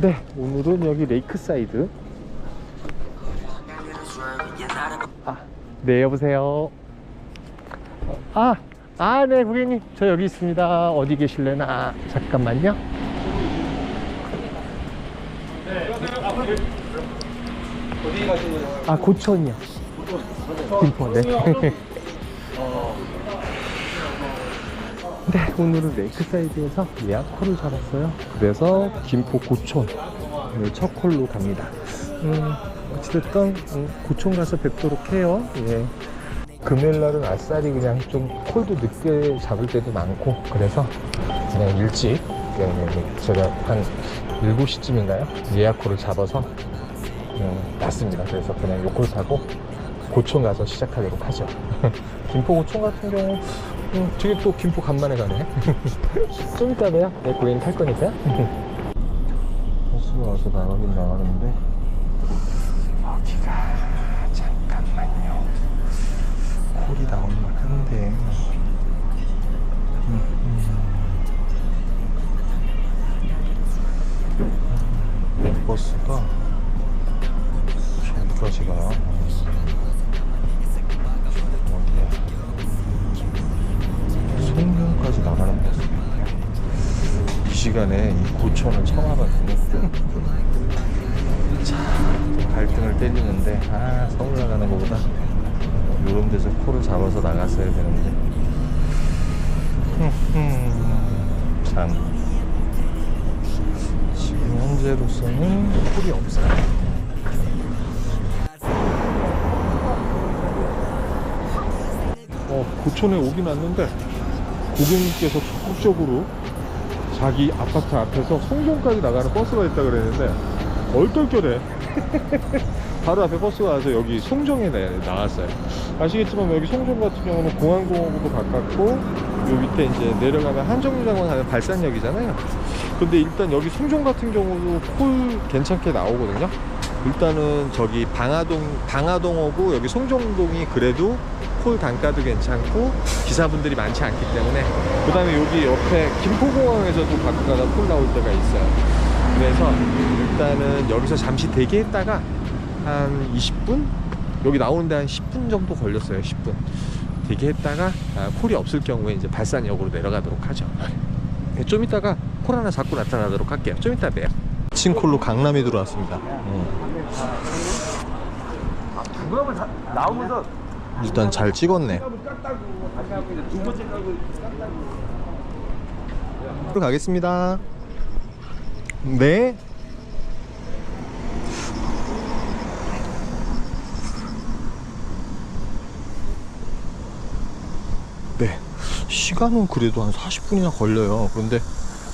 네, 오늘은 여기 레이크사이드. 아, 네, 여보세요. 아, 아, 네, 고객님. 저 여기 있습니다. 어디 계실래나? 잠깐만요. 아, 고천이요. 김포, 네. 네, 오늘은 레이크 사이드에서 예약콜을 잡았어요. 그래서 김포 고촌 오늘 첫 콜로 갑니다. 음, 어찌됐든 음, 고촌 가서 뵙도록 해요. 예. 금요일 날은 아싸리 그냥 좀 콜도 늦게 잡을 때도 많고 그래서 그냥 일찍 예, 제가 한 7시쯤인가요? 예약콜을 잡아서 음, 봤습니다. 그래서 그냥 요콜 타고 고촌 가서 시작하도록 하죠. 김포 고촌 같은 경우 음, 되게 또 김포 간만에 가네. 좀 이따 봬요. 내 고객님 탈 거니까. 버스가 와서 나가긴 나가는데 어디가 잠깐만요. 콜이 나올 만 한데. 현재로서는 콜이 없어요. 어, 고촌에 오긴 왔는데 고객님께서 적극적으로 자기 아파트 앞에서 송정까지 나가는 버스가 있다 그랬는데 얼떨결에 바로 앞에 버스가 와서 여기 송정에 내- 나왔어요 아시겠지만 여기 송정 같은 경우는 공항공원으로 가깝고 요 밑에 이제 내려가면 한정류장원 가는 발산역이잖아요. 근데 일단 여기 송정 같은 경우도 콜 괜찮게 나오거든요. 일단은 저기 방화동 방화동하고 여기 송정동이 그래도 콜 단가도 괜찮고 기사분들이 많지 않기 때문에 그 다음에 여기 옆에 김포공항에서도 가끔 가다 콜 나올 때가 있어요. 그래서 일단은 여기서 잠시 대기했다가 한 20분? 여기 나오는데 한 10분 정도 걸렸어요 10분 대기했다가 아, 콜이 없을 경우에 이제 발산역으로 내려가도록 하죠 네, 좀 이따가 콜 하나 잡고 나타나도록 할게요 좀 이따 봬요 친콜로 강남이 들어왔습니다 나오면서 일단 잘 찍었네 깎다고 다시 하고 이제 두 번째 깎고 깎다고. 으로 가겠습니다. 네. 네. 시간은 그래도 한 40분이나 걸려요. 그런데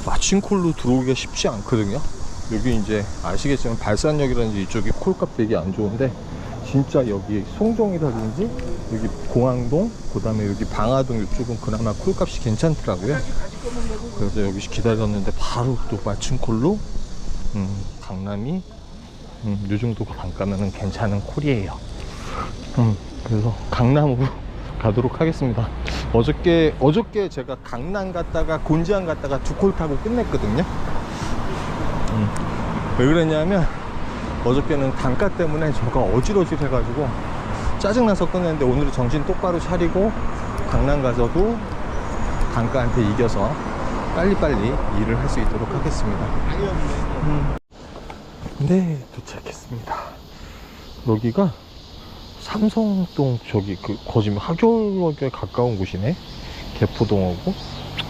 마침 콜로 들어오기가 쉽지 않거든요. 여기 이제 아시겠지만 발산역이라든지 이쪽이 콜값 되게 안 좋은데 진짜 여기 송정이라든지 여기 공항동 그 다음에 여기 방화동 이쪽은 그나마 콜값이 괜찮더라고요. 그래서 여기 기다렸는데 바로 또 맞춤 콜로 음, 강남이 음, 요 정도 단가면은 괜찮은 콜이에요. 음, 그래서 강남으로 가도록 하겠습니다. 어저께 어저께 제가 강남 갔다가 곤지암 갔다가 두 콜 타고 끝냈거든요. 음, 왜 그랬냐면 어저께는 단가 때문에 저가 어질어질해가지고 짜증나서 끝냈는데 오늘은 정신 똑바로 차리고 강남 가서도 단가한테 이겨서 빨리빨리 일을 할 수 있도록 하겠습니다. 음. 네, 도착했습니다. 여기가 삼성동 저기 그 거짓말 하교역에 가까운 곳이네. 개포동하고.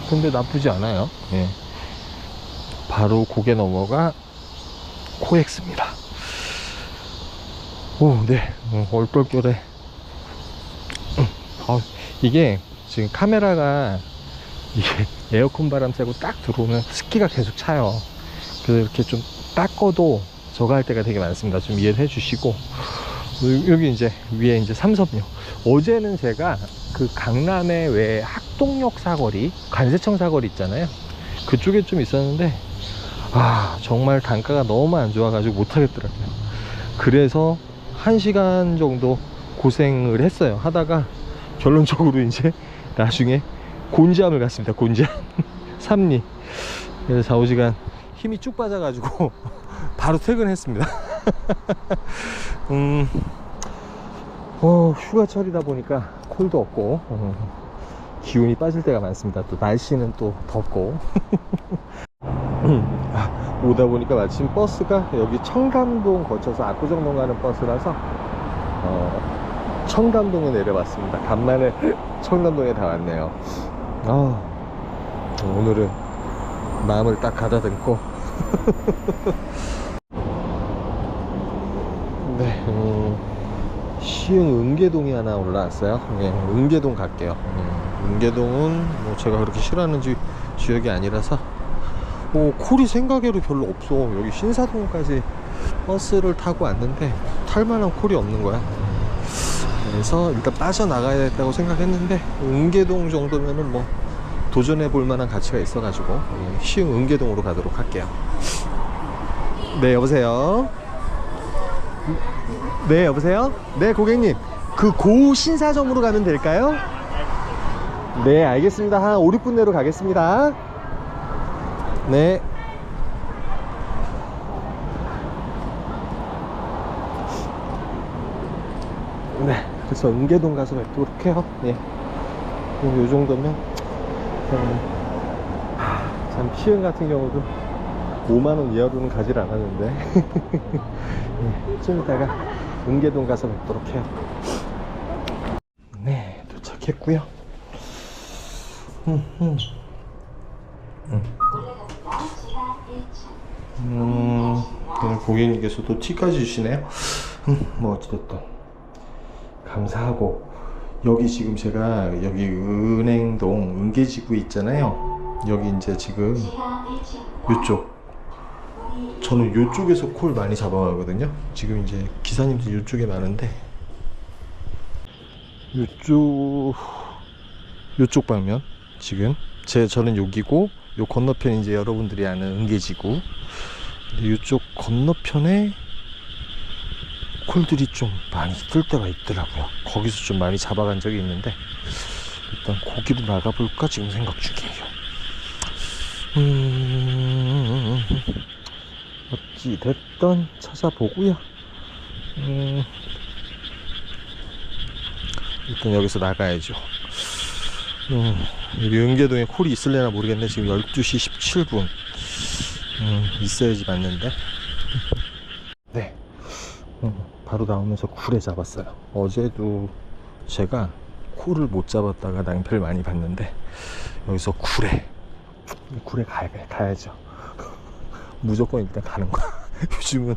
근데 나쁘지 않아요. 예. 바로 고개 넘어가 코엑스입니다. 오, 네. 어, 얼떨결에. 음, 아, 이게 지금 카메라가 이게 에어컨 바람 쐬고 딱 들어오면 습기가 계속 차요. 그래서 이렇게 좀 닦아도 저거 할 때가 되게 많습니다. 좀 이해를 해주시고. 요- 여기 이제 위에 이제 삼섬역. 어제는 제가 그 강남의 왜 학동역 사거리, 관세청 사거리 있잖아요. 그쪽에 좀 있었는데, 아, 정말 단가가 너무 안 좋아 가지고 못 하겠더라고요. 그래서 한 시간 정도 고생을 했어요. 하다가 결론적으로 이제 나중에 곤지암을 갔습니다. 곤지암. 삼리. 그래서 4, 5시간 힘이 쭉 빠져가지고 바로 퇴근했습니다. 음, 어, 휴가철이다 보니까 콜도 없고, 어, 기운이 빠질 때가 많습니다. 또 날씨는 또 덥고. 음, 아, 오다 보니까 마침 버스가 여기 청담동 거쳐서 압구정동 가는 버스라서, 어, 청담동에 내려봤습니다. 간만에 청담동에 다 왔네요. 아, 오늘은 마음을 딱 가다듬고 네, 음, 시흥 은계동이 하나 올라왔어요. 예, 은계동 갈게요. 예, 은계동은 뭐 제가 그렇게 싫어하는 지, 지역이 아니라서 뭐 콜이 생각외로 별로 없어. 여기 신사동까지 버스를 타고 왔는데 탈 만한 콜이 없는 거야. 그래서 일단 빠져나가야겠다고 생각했는데 은계동 정도면은 뭐 도전해 볼 만한 가치가 있어 가지고 예, 시흥 은계동으로 가도록 할게요. 네 여보세요. 네 여보세요. 네 고객님 그고 신사점으로 가면 될까요? 네 알겠습니다. 한 5, 6분 내로 가겠습니다. 네. 네, 그래서 은계동 가서 뵙도록 해요. 예. 뭐요 정도면 음, 하, 참 시흥 같은 경우도 5만원 이하로는 가질 않았는데 예, 좀 이따가 은계동 가서 뵙도록 해요. 네 도착했고요. 음, 음. 고객님께서도 티까지 주시네요. 음, 뭐 어찌됐든 감사하고 여기 지금 제가 여기 은행동 은계지구 있잖아요. 여기 이제 지금 요쪽 저는 요쪽에서 콜 많이 잡아가거든요. 지금 이제 기사님들 요쪽에 많은데. 요쪽 요쪽 방면 지금. 제 저는 여기고 요 건너편 이제 여러분들이 아는 은계지구. 요쪽 건너편에 콜들이 좀 많이 뜰 때가 있더라고요. 거기서 좀 많이 잡아간 적이 있는데. 일단 고기로 나가볼까? 지금 생각 중이에요. 음, 어찌 됐던 찾아보고요. 음, 일단 여기서 나가야죠. 음, 여기 은계동에 콜이 있을래나 모르겠네. 지금 12시 17분. 음, 있어야지 맞는데. 네. 음, 바로 나오면서 굴에 잡았어요. 어제도 제가 콜을 못 잡았다가 낭패를 많이 봤는데 여기서 굴에 굴에 가야, 가야죠. 무조건 일단 가는 거야. 요즘은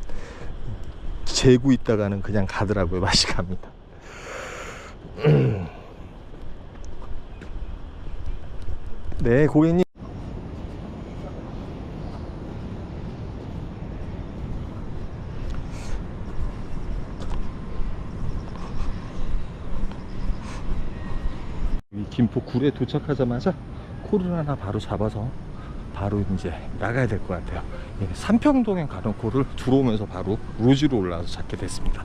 재고 있다가는 그냥 가더라고요. 맛이 갑니다. 네, 고객님. 이 김포 굴에 도착하자마자 콜을 하나 바로 잡아서 바로 이제 나가야 될 것 같아요. 예, 삼평동에 가는 콜을 들어오면서 바로 로지로 올라와서 잡게 됐습니다.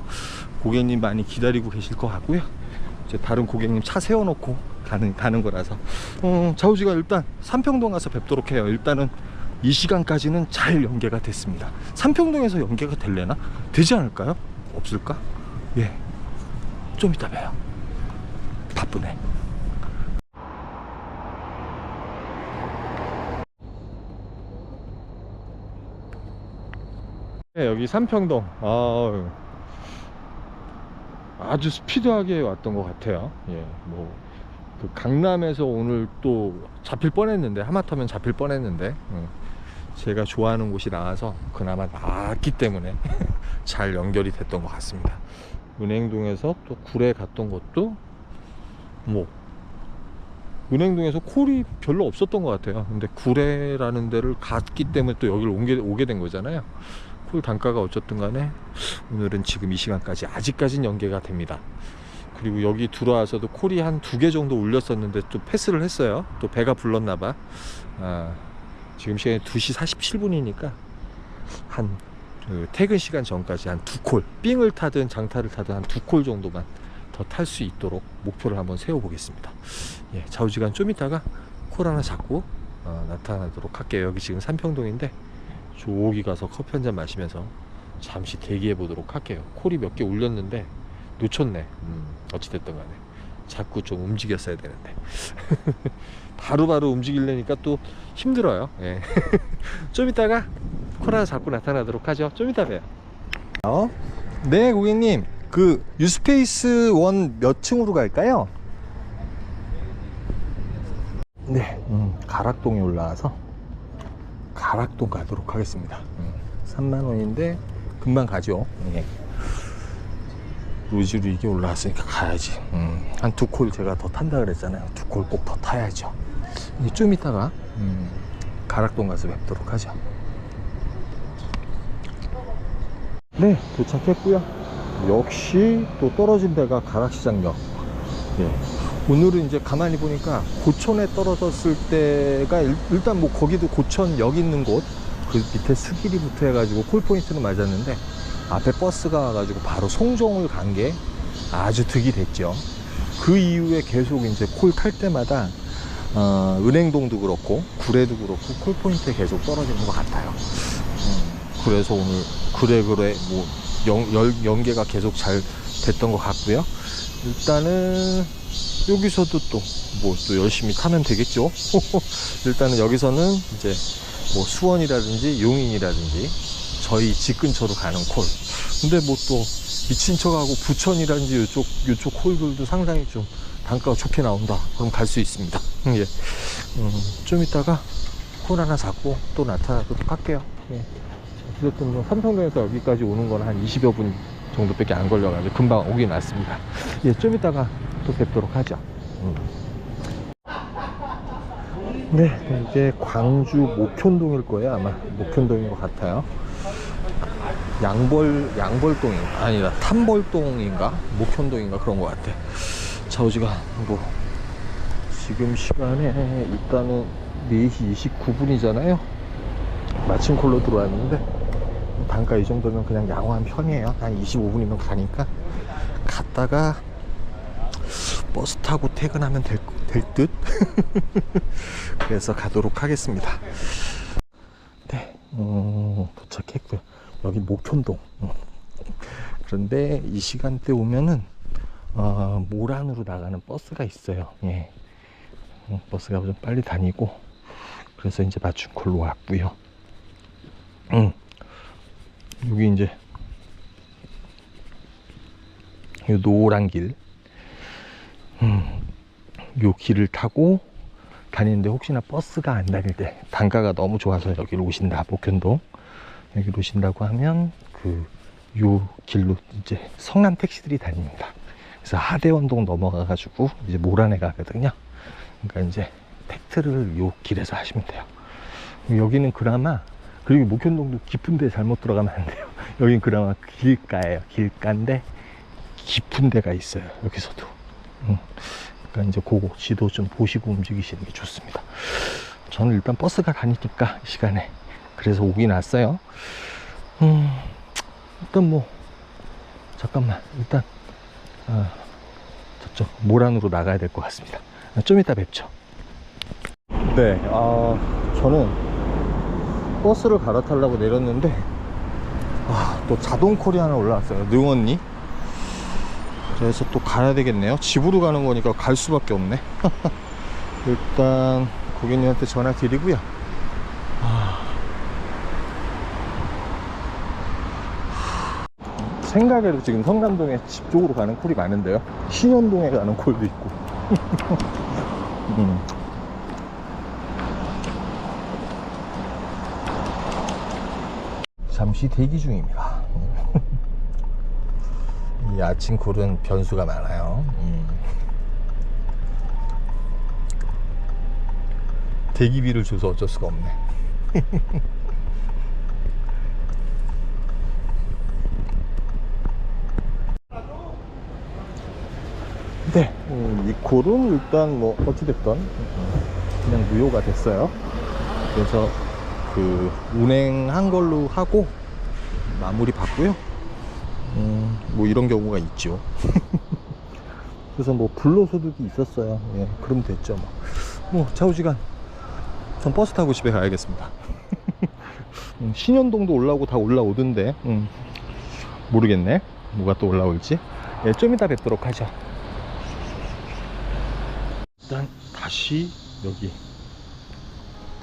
고객님 많이 기다리고 계실 것 같고요. 이제 다른 고객님 차 세워놓고 가는 가는 거라서 어, 좌우지가 일단 삼평동 가서 뵙도록 해요. 일단은 이 시간까지는 잘 연계가 됐습니다. 삼평동에서 연계가 될래나? 되지 않을까요? 없을까? 예, 좀 이따 봬요. 바쁘네. 네, 여기 삼평동 아, 아주 스피드하게 왔던 것 같아요. 예, 뭐, 그 강남에서 오늘 또 잡힐 뻔했는데, 하마터면 잡힐 뻔했는데, 음, 제가 좋아하는 곳이 나와서 그나마 나왔기 때문에 잘 연결이 됐던 것 같습니다. 은행동에서 또 굴에 갔던 것도 뭐, 은행동에서 콜이 별로 없었던 것 같아요. 근데 구례라는 데를 갔기 때문에 또 여기를 오게, 오게 된 거잖아요. 콜 단가가 어쨌든 간에 오늘은 지금 이 시간까지 아직까진 연계가 됩니다. 그리고 여기 들어와서도 콜이 한 두 개 정도 울렸었는데 또 패스를 했어요. 또 배가 불렀나 봐. 아, 지금 시간이 2시 47분이니까 한 그 퇴근 시간 전까지 한 두 콜, 삥을 타든 장타를 타든 한 두 콜 정도만 더 탈 수 있도록 목표를 한번 세워보겠습니다. 예, 좌우지간 좀 있다가 콜 하나 잡고 어, 나타나도록 할게요. 여기 지금 삼평동인데 저기 가서 커피 한 잔 마시면서 잠시 대기해 보도록 할게요. 콜이 몇 개 울렸는데 놓쳤네. 음, 어찌됐든 간에. 자꾸 좀 움직였어야 되는데. 바로바로 움직이려니까 또 힘들어요. 예. 좀 이따가 콜 하나 잡고 나타나도록 하죠. 좀 이따 봬요. 어? 네, 고객님. 그 유스페이스 원 몇 층으로 갈까요? 네, 음, 가락동에 올라와서 가락동 가도록 하겠습니다. 음, 3만 원인데 금방 가죠. 예. 로지로 이게 올라왔으니까 가야지. 음, 한두 콜 제가 더 탄다 그랬잖아요. 두 콜 꼭 더 타야죠. 좀 이따가 음, 가락동 가서 뵙도록 하죠. 네, 도착했고요. 역시 또 떨어진 데가 가락시장역. 예. 오늘은 이제 가만히 보니까 고촌에 떨어졌을 때가 일- 일단 뭐 거기도 고촌역 있는 곳 그 밑에 수길이부터 해가지고 콜포인트는 맞았는데 앞에 버스가 와가지고 바로 송정을 간 게 아주 득이 됐죠. 그 이후에 계속 이제 콜 탈 때마다 어, 은행동도 그렇고 구례도 그렇고 콜포인트에 계속 떨어지는 것 같아요. 음, 그래서 오늘 그래 그래 뭐 연, 열- 연계가 계속 잘 됐던 것 같고요. 일단은 여기서도 또 뭐 또 열심히 타면 되겠죠. 일단은 여기서는 이제 뭐 수원이라든지 용인이라든지 저희 집 근처로 가는 콜. 근데 뭐 또 미친 척하고 부천이라든지 이쪽 이쪽 콜들도 상당히 좀 단가가 좋게 나온다. 그럼 갈 수 있습니다. 예. 음, 좀 이따가 콜 하나 잡고 또 나타나도록 할게요. 예. 어쨌든 뭐 삼성동에서 여기까지 오는 건 한 20여 분 정도밖에 안 걸려가지고 금방 오긴 왔습니다. 예, 좀 이따가 또 뵙도록 하죠. 음. 네, 네, 이제 광주 목현동일 거예요. 아마 목현동인 것 같아요. 양벌, 양벌동이 아니라 탐벌동인가? 목현동인가? 그런 것 같아. 자우지가 뭐, 지금 시간에 일단은 4시 29분이잖아요. 마침 콜로 들어왔는데, 단가 이 정도면 그냥 양호한 편이에요. 한 25분이면 가니까. 갔다가 버스 타고 퇴근하면 될, 될 듯? 그래서 가도록 하겠습니다. 네, 음, 도착했고요. 여기 목현동. 음. 그런데 이 시간대 오면은 어, 모란으로 나가는 버스가 있어요. 예. 음, 버스가 좀 빨리 다니고 그래서 이제 맞춤콜로 왔고요. 음. 여기 이제 이 노란 길, 음, 요 길을 타고 다니는데 혹시나 버스가 안 다닐 때 단가가 너무 좋아서 여기로 오신다 목현동 여기로 오신다고 하면 그 요 길로 이제 성남 택시들이 다닙니다. 그래서 하대원동 넘어가 가지고 이제 모란에 가거든요. 그러니까 이제 택트를 요 길에서 하시면 돼요. 여기는 그나마 그리고 목현동도 깊은데 잘못 들어가면 안 돼요. 여긴 그나마 길가예요. 길가인데 깊은 데가 있어요. 여기서도. 음. 그러니까 이제 그거 지도 좀 보시고 움직이시는 게 좋습니다. 저는 일단 버스가 다니니까 이 시간에 그래서 오긴 왔어요. 음, 일단 뭐 잠깐만 일단 아, 저쪽 모란으로 나가야 될 것 같습니다. 좀 이따 뵙죠. 네, 아 저는 버스를 갈아타려고 내렸는데 아, 또 자동 하나 올라왔어요. 능언니. 그래서 또 가야 되겠네요. 집으로 가는 거니까 갈 수밖에 없네. 일단 고객님한테 전화 드리고요. 아. 생각에도 지금 성남동에 집 쪽으로 가는 콜이 많은데요. 신현동에 가는 콜도 있고. 음. 잠시 대기 중입니다. 이 아침 콜은 변수가 많아요. 음. 대기비를 줘서 어쩔 수가 없네. 네, 음, 이 콜은 일단 뭐 어찌됐든 음, 그냥 무효가 됐어요. 그래서 그 운행한 걸로 하고 마무리 받고요. 음, 뭐 이런 경우가 있죠. 그래서 뭐 불로소득이 있었어요. 예, 그럼 됐죠. 뭐, 뭐 좌우지간 전 버스 타고 집에 가야겠습니다. 음, 신현동도 올라오고 다 올라오던데 음, 모르겠네 뭐가 또 올라올지 예, 좀 이따 뵙도록 하죠 일단 다시 여기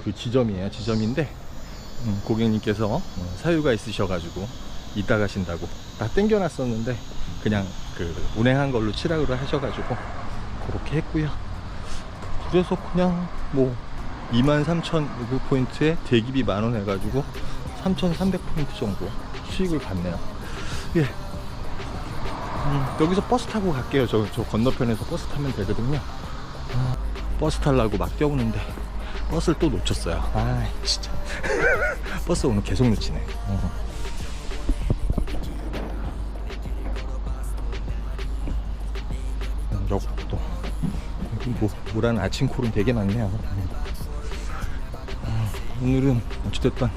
그 지점이에요 지점인데 음, 고객님께서 어, 사유가 있으셔가지고 이따 가신다고 다 땡겨놨었는데 그냥 그 운행한 걸로 치락을 하셔가지고 그렇게 했고요 그래서 그냥 뭐 23,000 포인트에 대기비 만원 해가지고 3,300 포인트 정도 수익을 봤네요. 예. 음, 여기서 버스 타고 갈게요. 저, 저 건너편에서 버스 타면 되거든요. 아, 버스 타려고 막 뛰어오는데 버스를 또 놓쳤어요. 아, 진짜. 버스 오늘 계속 놓치네. 어. 물안 아침 콜은 되게 많네요. 음. 아, 오늘은 어찌됐든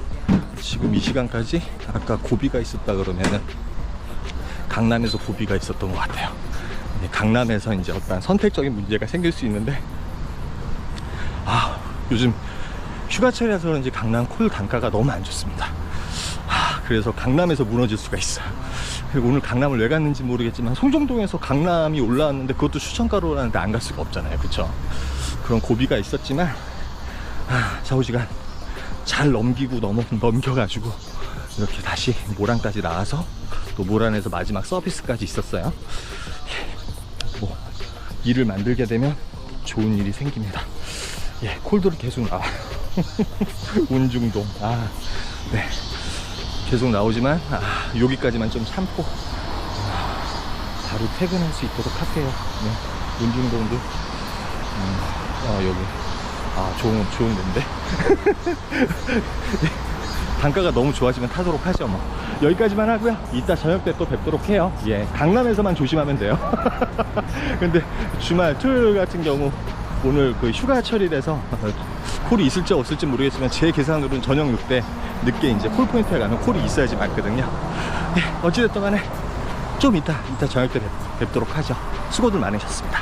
지금 이 시간까지 아까 고비가 있었다 그러면은 강남에서 고비가 있었던 것 같아요. 근데 강남에서 이제 어떤 선택적인 문제가 생길 수 있는데 아 요즘 휴가철이라서 그런지 강남 콜 단가가 너무 안 좋습니다. 아, 그래서 강남에서 무너질 수가 있어요. 그리고 오늘 강남을 왜 갔는지 모르겠지만 송정동에서 강남이 올라왔는데 그것도 추천가로라는데 안 갈 수가 없잖아요. 그쵸? 그런 고비가 있었지만 아, 좌우지간 잘 넘기고 넘어, 넘겨가지고 이렇게 다시 모란까지 나와서 또 모란에서 마지막 서비스까지 있었어요. 예, 뭐 일을 만들게 되면 좋은 일이 생깁니다. 예, 콜드로 계속 나와. 운중동. 아, 네. 계속 나오지만 아, 여기까지만 좀 참고. 아, 바로 퇴근할 수 있도록 할게요. 네. 운중동도. 음, 아 여기. 아 좋은 좋은 데인데? 단가가 너무 좋아지면 타도록 하죠 뭐. 여기까지만 하고요. 이따 저녁 때 또 뵙도록 해요. 예 강남에서만 조심하면 돼요. 근데 주말 토요일 같은 경우 오늘 그 휴가철이라서 콜이 있을지 없을지 모르겠지만 제 계산으로는 저녁 6대 늦게 이제 콜 포인트에 가면 콜이 있어야지 맞거든요. 예 어찌됐든 간에 좀 이따 이따 저녁 때 뵙, 뵙도록 하죠. 수고들 많으셨습니다